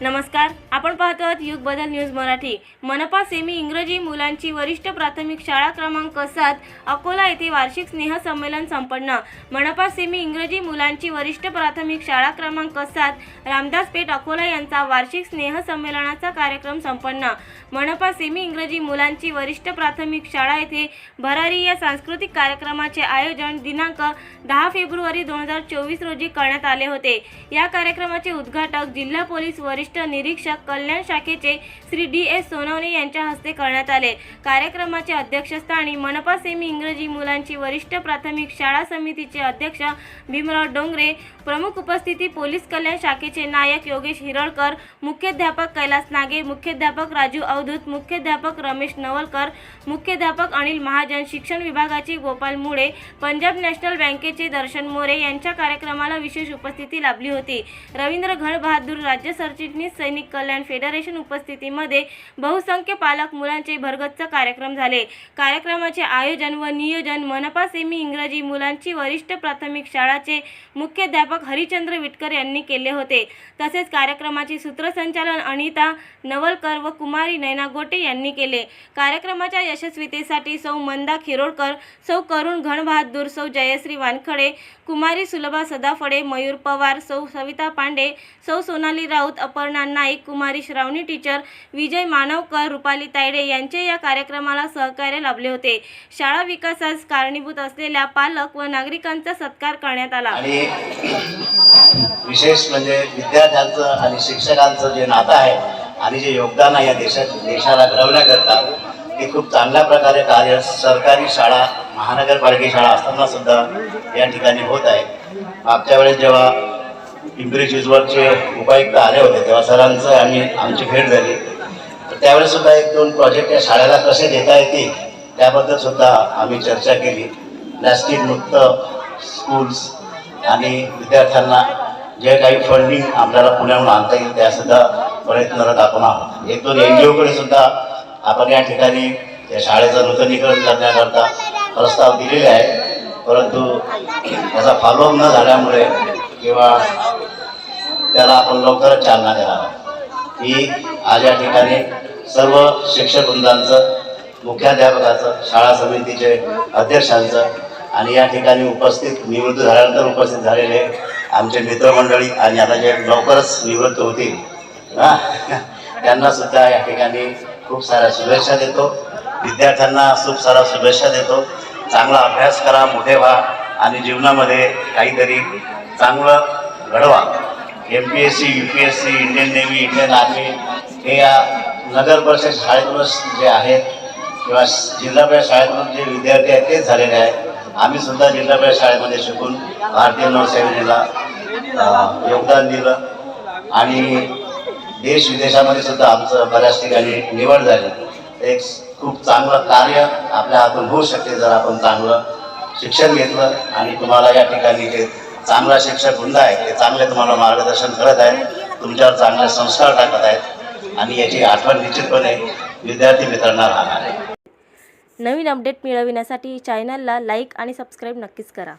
नमस्कार आपण पाहतो आहोत युग बदल न्यूज मराठी. मनपा सेमी इंग्रजी मुलांची वरिष्ठ प्राथमिक शाळा क्रमांक सात अकोला येथे वार्षिक स्नेह संमेलन संपन्न. मनपा सेमी इंग्रजी मुलांची वरिष्ठ प्राथमिक शाळा क्रमांक सात रामदास पेठ अकोला यांचा वार्षिक स्नेह संमेलनाचा कार्यक्रम संपन्न. मनपा सेमी इंग्रजी मुलांची वरिष्ठ प्राथमिक शाळा येथे भरारी या सांस्कृतिक कार्यक्रमाचे आयोजन दिनांक दहा फेब्रुवारी दोन हजार चोवीस रोजी करण्यात आले होते. या कार्यक्रमाचे उद्घाटक जिल्हा पोलीस वरिष्ठ निरीक्षक कल्याण शाखेचे श्री डी एस सोनवणे यांच्या हस्ते करण्यात आले. कार्यक्रमाचे अध्यक्षस्थानी मनपा सेमी इंग्रजी मुलांची वरिष्ठ प्राथमिक शाळा समितीचे अध्यक्ष भीमराव डोंगरे प्रमुख उपस्थिती पोलीस कल्याण शाखेचे नायक योगेश हिरळकर मुख्याध्यापक कैलास नागे मुख्याध्यापक राजू अवधूत मुख्याध्यापक रमेश नवलकर मुख्याध्यापक अनिल महाजन शिक्षण विभागाचे गोपाल मुळे पंजाब नॅशनल बँकेचे दर्शन मोरे यांच्या कार्यक्रमाला विशेष उपस्थिती लाभली होती. रवींद्र घड बहादूर राज्य सरचिटणीस सैनिक कल्याण फेडरेशन उपस्थितीमध्ये बहुसंख्य पालक मुलांचे भरगच्च कार्यक्रम झाले. कार्यक्रमाचे आयोजन व नियोजन मनपा सेमी इंग्रजी मुलांची वरिष्ठ प्राथमिक शाळाचे मुख्याध्यापक हरिचंद्र विटकर यांनी केले होते. तसेच कार्यक्रमाचे सूत्रसंचालन अनिता नवलकर व कुमारी नैना गोटे यांनी केले. कार्यक्रमाच्या यशस्वीतेसाठी सौ मंदा खिरोडकर सौ करुण घणबहादूर सौ जयश्री वानखडे कुमारी सुलभा सदाफळे मयूर पवार सौ सविता पांडे सौ सोनाली राऊत अपर अपर्णा नाईक कुमारी श्रावणी टीचर विजय मानवकर रुपाली तायडे यांचे या कार्यक्रमाला सहकार्य लाभले होते. शाळा विकासास कारणीभूत असलेल्या पालक व नागरिकांचा सत्कार करण्यात आला. विशेष म्हणजे विद्यार्थ्यांचं आणि शिक्षकांचं जे नातं आहे आणि जे योगदान आहे या देशात देशाला घडवण्याकरता ते खूप चांगल्या प्रकारे कार्य सरकारी शाळा महानगरपालिका शाळा असताना सुद्धा या ठिकाणी होत आहे. मागच्या वेळेस जेव्हा पिंपरी चिंचवडचे उपायुक्त आले होते तेव्हा सरांचं आणि आमची भेट झाली. तर त्यावेळेस सुद्धा एक दोन प्रोजेक्ट या शाळेला कसे देता येतील त्याबद्दल सुद्धा आम्ही चर्चा केली. प्लॅस्टिक मुक्त स्कूल्स आणि विद्यार्थ्यांना जे काही फंडिंग आपल्याला पुण्याहून आणता येईल त्यासुद्धा प्रयत्नरत आपण आहोत. एक दोन एन जी ओकडे सुद्धा आपण या ठिकाणी त्या शाळेचं नूतनीकरण करण्याकरता प्रस्ताव दिलेले आहे परंतु त्याचा फॉलोअप न झाल्यामुळे किंवा त्याला आपण लवकरच चालना देणार आहोत. ही आज या ठिकाणी सर्व शिक्षक वृंदांचं मुख्याध्यापकाचं शाळा समितीचे अध्यक्षांचं आणि या ठिकाणी उपस्थित निवृत्त झाल्यानंतर उपस्थित झालेले आमचे मित्रमंडळी आणि आता जे लवकरच निवृत्त होतील त्यांना सुद्धा या ठिकाणी खूप साऱ्या शुभेच्छा देतो. विद्यार्थ्यांना खूप साऱ्या शुभेच्छा देतो. चांगला अभ्यास करा मोठे व्हा आणि जीवनामध्ये काहीतरी चांगलं घडवा. M P S C U P S C Indian navy Indian army हे या नगर परिषद शाळेतूनच जे आहेत किंवा जिल्हा परिषद शाळेतून जे विद्यार्थी आहेत तेच झालेले आहेत. आम्ही सुद्धा जिल्हा परिषद शाळेमध्ये शिकून भारतीय नौसेनेला योगदान दिलं. आणि देश विदेशामध्ये सुद्धा आमचं बऱ्याच ठिकाणी निवड झाली. एक खूप चांगलं कार्य आपल्या हातून होऊ शकते जर आपण चांगलं शिक्षण घेतलं आणि तुम्हाला या ठिकाणी जे चांगला शिक्षक वृंद आहे ते चांगले तुम्हाला मार्गदर्शन करत आहेत तुमच्यावर चांगले संस्कार टाकत आहेत आणि याची आठवण निश्चितपणे विद्यार्थी मित्रांना राहणार आहे. नवीन अपडेट मिळविण्यासाठी चॅनलला लाईक आणि सबस्क्राईब नक्कीच करा.